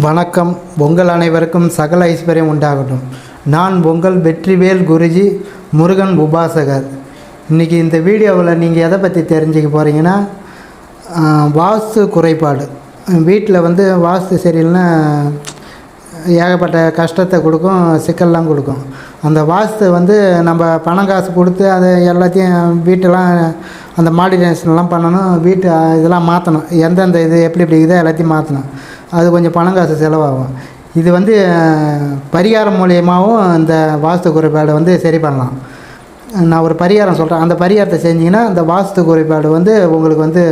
வணக்கம். உங்கள் அனைவருக்கும் சகல ஐஸ்வர்யம் உண்டாகட்டும். நான் உங்கள் வெற்றிவேல் குருஜி முருகன் உபாசகர். இன்றைக்கி இந்த வீடியோவில் நீங்கள் எதை பற்றி தெரிஞ்சுக்க போகிறீங்கன்னா வாஸ்து குறைபாடு. வீட்டில் வந்து வாஸ்து சரியில்லைன்னா ஏகப்பட்ட கஷ்டத்தை கொடுக்கும் சிக்கல்லாம் கொடுக்கும். அந்த வாஸ்து வந்து நம்ம பணம் காசு கொடுத்து அதை எல்லாத்தையும் வீட்டெல்லாம் அந்த மாடிடேஷன்லாம் பண்ணணும் வீட்டு இதெல்லாம் மாற்றணும் எந்தெந்த இது எப்படி எப்படி இதோ எல்லாத்தையும் மாற்றணும் அது கொஞ்சம் பணம் காசு செலவாகும். இது வந்து பரிகாரம் மூலியமாகவும் இந்த வாஸ்து குறைபாடு வந்து சரி பண்ணலாம். நான் ஒரு பரிகாரம் சொல்கிறேன் அந்த பரிகாரத்தை செஞ்சிங்கன்னா அந்த வாஸ்து குறைபாடு வந்து உங்களுக்கு வந்து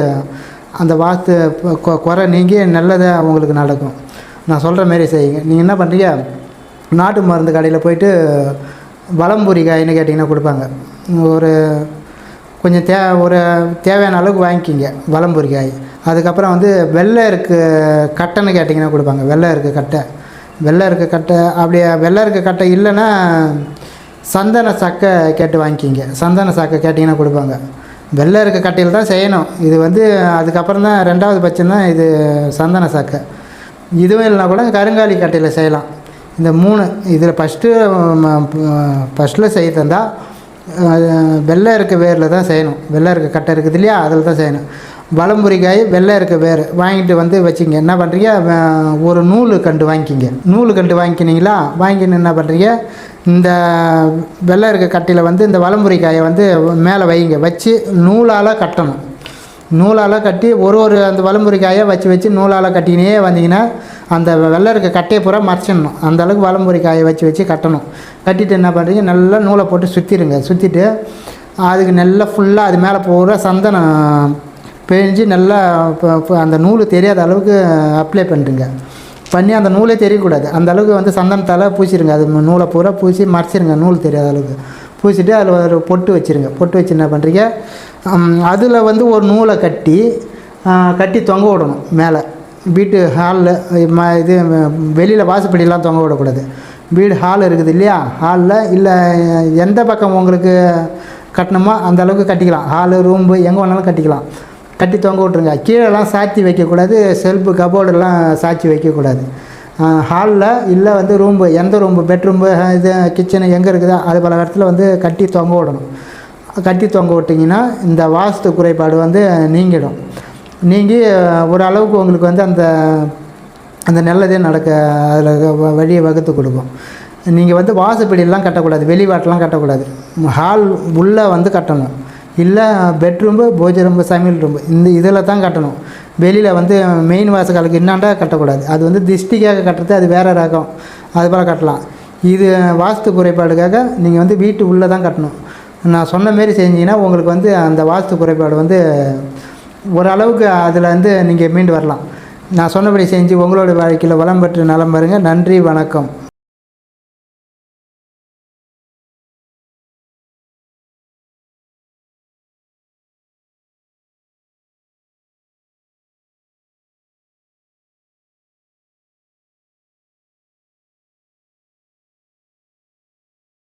அந்த வாஸ்து குறை நீங்கி நல்லதாக உங்களுக்கு நடக்கும். நான் சொல்கிற மாரி செய்யுங்க. நீங்கள் என்ன பண்ணுறீங்க நாட்டு மருந்து கடையில் போயிட்டு வலம்புரி காயின்னு கேட்டிங்கன்னா கொடுப்பாங்க. ஒரு கொஞ்சம் தே ஒரு தேவையான அளவுக்கு வாங்கிக்கிங்க வலம்புரி அதுக்கப்புறம் வந்து வெள்ளை இருக்கு கட்டைன்னு கேட்டிங்கன்னா கொடுப்பாங்க வெள்ளை இருக்கு கட்டை. வெள்ளை இருக்க கட்டை அப்படியே வெள்ளை இருக்க கட்டை இல்லைன்னா சந்தன சக்கை கேட்டு வாங்கிக்கிங்க சந்தன சக்கை கேட்டிங்கன்னா கொடுப்பாங்க. வெள்ளை இருக்க கட்டையில் தான் செய்யணும். இது வந்து அதுக்கப்புறம் தான் ரெண்டாவது பட்சம் தான் இது சந்தன சக்கை. இதுவும் இல்லைனா கூட கருங்காலி கட்டையில் செய்யலாம். இந்த மூணு இதில் ஃபஸ்ட்டு ஃபஸ்ட்டில் செய்ய தந்தால் வெள்ளை இருக்க வேரில் தான் செய்யணும். வெள்ளை இருக்க கட்டை இருக்குது இல்லையா? அதில் தான் செய்யணும். வலம்புரிக்காய் வெள்ளை இருக்க வேர் வாங்கிட்டு வந்து வச்சிங்க. என்ன பண்ணுறீங்க ஒரு நூல் கண்டு வாங்கிக்கிங்க. நூல் கண்டு வாங்கிக்கினீங்களா வாங்கின்னு என்ன பண்ணுறீங்க இந்த வெள்ளை இருக்க கட்டையில் வந்து இந்த வலம்புரிக்காயை வந்து மேலே வைங்க. வச்சு நூலால் கட்டணும். நூலால் கட்டி ஒரு ஒரு அந்த வலம்புரிக்காயை வச்சு வச்சு நூலால் கட்டினே வந்தீங்கன்னா அந்த வெள்ளை இருக்க கட்டையை பூரா மறைச்சிடணும். அந்தளவுக்கு வலம்புரி காயை வச்சு வச்சு கட்டணும். கட்டிட்டு என்ன பண்ணுறீங்க நல்லா நூலை போட்டு சுற்றிடுங்க சுற்றிட்டு அதுக்கு நல்லா ஃபுல்லாக அது மேலே பூரா சந்தனம் பெஞ்சு நல்லா அந்த நூல் தெரியாத அளவுக்கு அப்ளை பண்ணிடுங்க பண்ணி அந்த நூலே தெரியக்கூடாது. அந்த அளவுக்கு வந்து சந்தனத்தால் பூசிடுங்க. அது நூலை பூரா பூசி மறைச்சிருங்க. நூல் தெரியாத அளவுக்கு. பூசிட்டு அதில் ஒரு பொட்டு வச்சுருங்க. பொட்டு வச்சு என்ன பண்ணுறீங்க அதில் வந்து ஒரு நூலை கட்டி கட்டி தொங்க விடணும் மேலே. வீட்டு ஹாலில் ம இது வெளியில் வாசப்படியெல்லாம் தொங்க விடக்கூடாது. வீடு ஹால் இருக்குது இல்லையா? ஹாலில் இல்லை எந்த பக்கம் உங்களுக்கு கட்டணுமோ அந்த அளவுக்கு கட்டிக்கலாம். ஹாலு ரூம்பு எங்கே வேணாலும் கட்டிக்கலாம். கட்டி தொங்க விட்ருங்க கீழெல்லாம் சாத்தி வைக்கக்கூடாது. செல்ஃபு கபோர்டெல்லாம் சாத்தி வைக்கக்கூடாது. ஹாலில் இல்லை வந்து ரூம்பு எந்த ரூம்பு பெட்ரூம்பு இது கிச்சனு எங்கே இருக்குதோ அது பல இடத்துல வந்து கட்டி தொங்க விடணும். கட்டி தொங்க விட்டிங்கன்னா இந்த வாஸ்து குறைபாடு வந்து நீங்கிடும். நீங்கள் ஒரு அளவுக்கு உங்களுக்கு வந்து அந்த அந்த நல்லதே நடக்க அதில் வழியை வகுத்து கொடுக்கும். நீங்கள் வந்து வாசப்படியெல்லாம் கட்டக்கூடாது வெளிவாட்டெலாம் கட்டக்கூடாது. ஹால் உள்ளே வந்து கட்டணும். இல்லை பெட்ரூம்பு பூஜை ரூம்பு சமையல் ரூம்பு இந்த இதில் தான் கட்டணும். வெளியில் வந்து மெயின் வாசக்காலுக்கு இன்னாண்டா கட்டக்கூடாது. அது வந்து திஷ்டிக்காக கட்டுறது அது வேறு ரகம். அது போல் கட்டலாம். இது வாஸ்து குறைபாடுக்காக நீங்கள் வந்து வீட்டு உள்ளே தான் கட்டணும். நான் சொன்ன மாரி செஞ்சீங்கன்னா உங்களுக்கு வந்து அந்த வாஸ்து குறைபாடு வந்து ஓரளவுக்கு அதில் வந்து நீங்கள் மீண்டு வரலாம். நான் சொன்னபடி செஞ்சு உங்களோட வாழ்க்கையில் வளம் பெற்று நலம் பாருங்கள் நன்றி வணக்கம்.